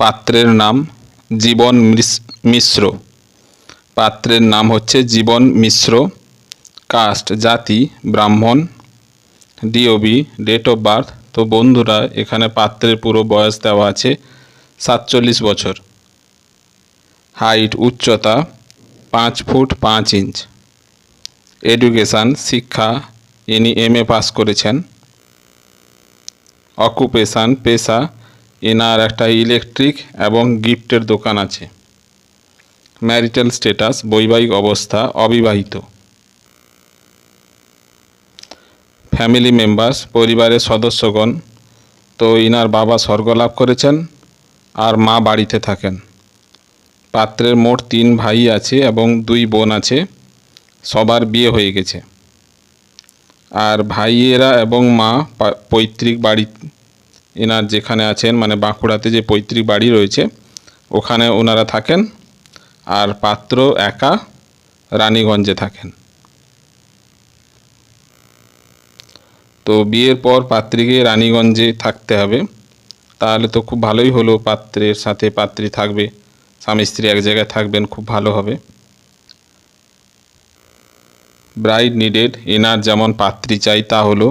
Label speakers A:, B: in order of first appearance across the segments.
A: পাত্রের নাম জীবন মিশ্র। পাত্রের নাম হচ্ছে জীবন মিশ্র। কাস্ট, জাতি, ব্রাহ্মণ। ডিওবি ডেট অফ বার্থ তো বন্ধুরা, এখানে পাত্রের পুরো বয়স দেওয়া আছে সাতচল্লিশ বছর। হাইট উচ্চতা পাঁচ ফুট পাঁচ ইঞ্চ এডুকেশান শিক্ষা, ইনি এম এ পাস করেছেন। অকুপেশান পেশা এনার একটা ইলেকট্রিক এবং গিফটের দোকান আছে। ম্যারিটাল স্ট্যাটাস বৈবাহিক অবস্থা, অবিবাহিত। ফ্যামিলি মেম্বার্স, পরিবারের সদস্যগণ। তো ইনার বাবা স্বর্গলাভ করেছেন আর মা বাড়িতে থাকেন। পাত্রের মোট তিন ভাই আছে এবং দুই বোন আছে। সবার বিয়ে হয়ে গেছে। আর ভাইয়েরা এবং মা পৈতৃক বাড়ি এনার যেখানে আছেন মানে বাঁকুড়াতে যে পৈতৃক বাড়ি রয়েছে, ওখানে ওনারা থাকেন আর পাত্র একা রানীগঞ্জে থাকেন। তো বিয়ের পর পাত্রীকে রানীগঞ্জে থাকতে হবে। তাহলে তো খুব ভালোই হলো, পাত্রের সাথে পাত্রী থাকবে, স্বামী স্ত্রী এক জায়গায় থাকবেন, খুব ভালো হবে। ব্রাইড নিডেড এনার যেমন পাত্রী চাই তা হলো,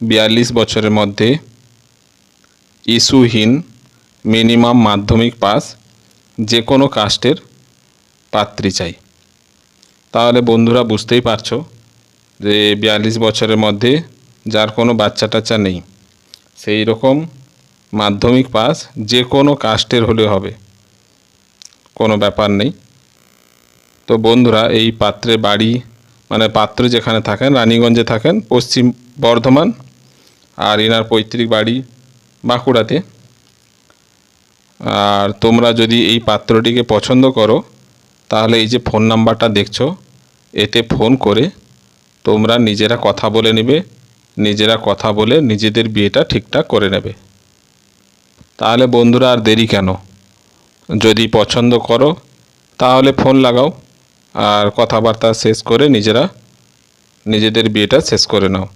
A: বিয়াল্লিশ বছরের মধ্যে ইস্যুহীন মিনিমাম মাধ্যমিক পাস যে কোনো কাস্টের পাত্রী চাই। তাহলে বন্ধুরা বুঝতেই পারছ যে বিয়াল্লিশ বছরের মধ্যে যার কোনো বাচ্চা টাচ্চা নেই সেই রকম মাধ্যমিক পাস যে কোনো কাস্টের হলে হবে, কোনো ব্যাপার নেই। তো বন্ধুরা, এই পাত্রে বাড়ি মানে পাত্র যেখানে থাকেন, রানীগঞ্জে থাকেন, পশ্চিম বর্ধমান, আর এনার পৈতৃক বাড়ি বাঁকুড়াতে। আর তোমরা যদি এই পাত্রটিকে পছন্দ করো, তাহলে এই যে ফোন নাম্বারটা দেখছ, এতে ফোন করে তোমরা নিজেরা কথা বলে নেবে, নিজেরা কথা বলে নিজেদের বিয়েটা ঠিকঠাক করে নেবে। তাহলে বন্ধুরা আর দেরি কেন? যদি পছন্দ করো, তাহলে ফোন লাগাও, আর কথাবার্তা শেষ করে নিজেরা নিজেদের বিয়েটা শেষ করে নাও।